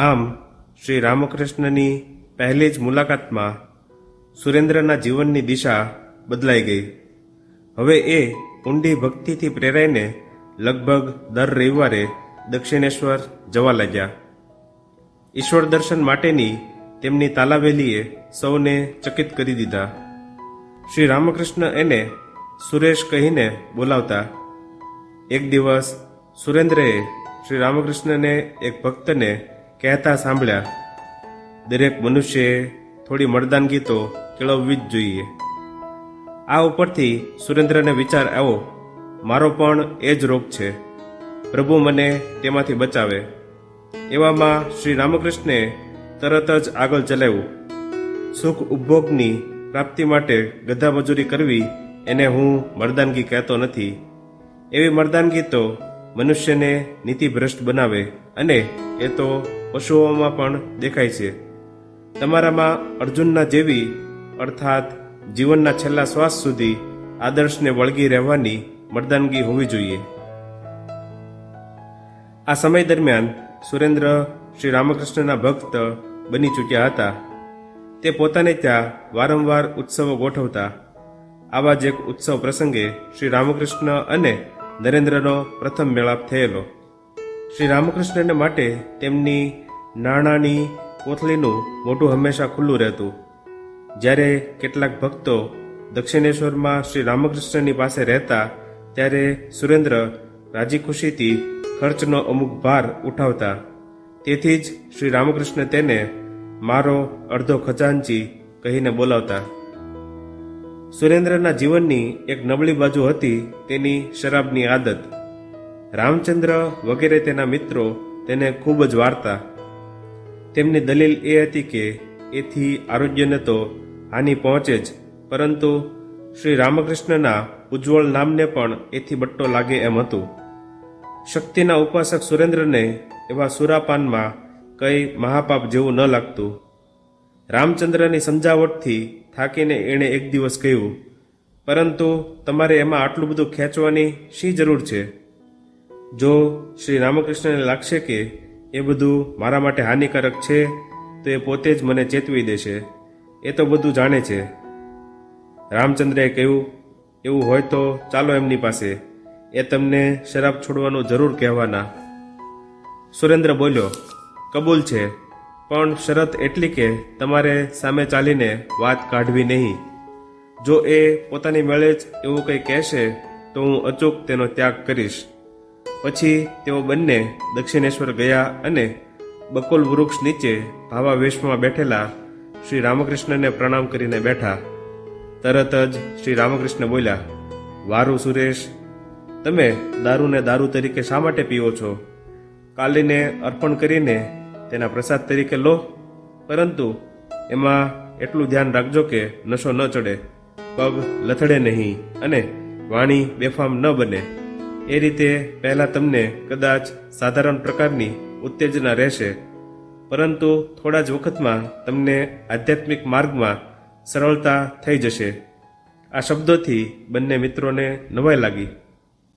આમ, શ્રી રામકૃષ્ણની પહેલી જ મુલાકાતમાં સુરેન્દ્રના જીવનની દિશા બદલાઈ ગઈ. હવે એ ઊંડી ભક્તિથી પ્રેરાઈને લગભગ દર રવિવારે દક્ષિણેશ્વર જવા લાગ્યા. ઈશ્વર દર્શન માટેની તેમની તાલાવેલીએ સૌને ચકિત કરી દીધા. શ્રી રામકૃષ્ણ એને સુરેશ કહીને બોલાવતા. એક દિવસ સુરેન્દ્રએ શ્રી રામકૃષ્ણને એક ભક્તને કહેતા સાંભળ્યા, દરેક મનુષ્યએ થોડી મરદાનગી તો કેળવવી જ જોઈએ. આ ઉપરથી સુરેન્દ્રને વિચાર આવો મારો પણ એ જ રોગ છે. પ્રભુ મને તેમાંથી બચાવે. એવામાં શ્રી રામકૃષ્ણે તરત જ આગળ ચલાવ્યું, સુખ ઉપભોગની પ્રાપ્તિ માટે ગધા મજૂરી કરવી, એને હું મરદાનગી કહેતો નથી. એવી મરદાનગી તો મનુષ્યને નીતિભ્રષ્ટ બનાવે અને એ તો પશુઓમાં પણ દેખાય છે. તમારામાં અર્જુનના જેવી, અર્થાત જીવનના છેલ્લા શ્વાસ સુધી આદર્શને વળગી રહેવાની મર્દાનગી હોવી જોઈએ. આ સમય દરમિયાન સુરેન્દ્ર શ્રી રામકૃષ્ણના ભક્ત બની ચૂક્યા હતા. તે પોતાને ત્યાં વારંવાર ઉત્સવો ગોઠવતા, આવા જ એક ઉત્સવ પ્રસંગે શ્રી રામકૃષ્ણ અને નરેન્દ્રનો પ્રથમ મેળાપ થયેલો. શ્રી રામકૃષ્ણને માટે તેમની નાણાંની કોથળીનું મોટું હંમેશા ખુલ્લું રહેતું. જ્યારે કેટલાક ભક્તો દક્ષિણેશ્વરમાં શ્રી રામકૃષ્ણની પાસે રહેતા, ત્યારે સુરેન્દ્ર રાજી ખુશીથી ખર્ચનો અમુક ભાર ઉઠાવતા. તેથી જ શ્રી રામકૃષ્ણ તેને મારો અડધો ખજાનચી કહીને બોલાવતા. સુરેન્દ્રના જીવનની એક નબળી બાજુ હતી તેની શરાબની આદત. રામચંદ્ર વગેરે તેના મિત્રો તેને ખૂબ જ વાર્તા. તેમની દલીલ એ હતી કે એથી આરોગ્યને તો હાનિ પહોંચે જ, પરંતુ શ્રી રામકૃષ્ણના ઉજ્જવળ નામને પણ એથી બટ્ટો લાગે એમ હતું. શક્તિના ઉપાસક સુરેન્દ્રને એવા સુરાપાનમાં કંઈ મહાપાપ જેવું ન લાગતું. રામચંદ્રની સમજાવટથી થાકીને એણે એક દિવસ કહ્યું, પરંતુ તમારે એમાં આટલું બધું ખેંચવાની શી જરૂર છે? જો શ્રી રામકૃષ્ણને લાગશે કે એ બધું મારા માટે હાનિકારક છે, તો એ પોતે જ મને ચેતવી દેશે. એ તો બધું જાણે છે. રામચંદ્રએ કહ્યું, એવું હોય તો ચાલો એમની પાસે. એ તમને શરાબ છોડવાનું જરૂર કહેવાના. સુરેન્દ્ર બોલ્યો, કબૂલ છે, પણ શરત એટલી કે તમારે સામે ચાલીને વાત કાઢવી નહીં. જો એ પોતાની મેળે જ એવું કંઈ કહેશે, તો હું અચૂક તેનો ત્યાગ કરીશ. પછી તેઓ બંને દક્ષિણેશ્વર ગયા અને બકુલ વૃક્ષ નીચે ભાવા વેશમાં બેઠેલા શ્રી રામકૃષ્ણને પ્રણામ કરીને બેઠા. તરત જ શ્રી રામકૃષ્ણ બોલ્યા, વારું સુરેશ, તમે દારૂને દારૂ તરીકે શા માટે પીવો છો? કાલીને અર્પણ કરીને તેના પ્રસાદ તરીકે લો, પરંતુ એમાં એટલું ધ્યાન રાખજો કે નશો ન ચડે, પગ લથડે નહીં અને વાણી બેફામ ન બને. એ રીતે પહેલાં તમને કદાચ સાધારણ પ્રકારની ઉત્તેજના રહેશે. પરંતુ થોડા જ વખતમાં તમને આધ્યાત્મિક માર્ગમાં સરળતા થઈ જશે. આ શબ્દોથી બંને મિત્રોને નવાઈ લાગી.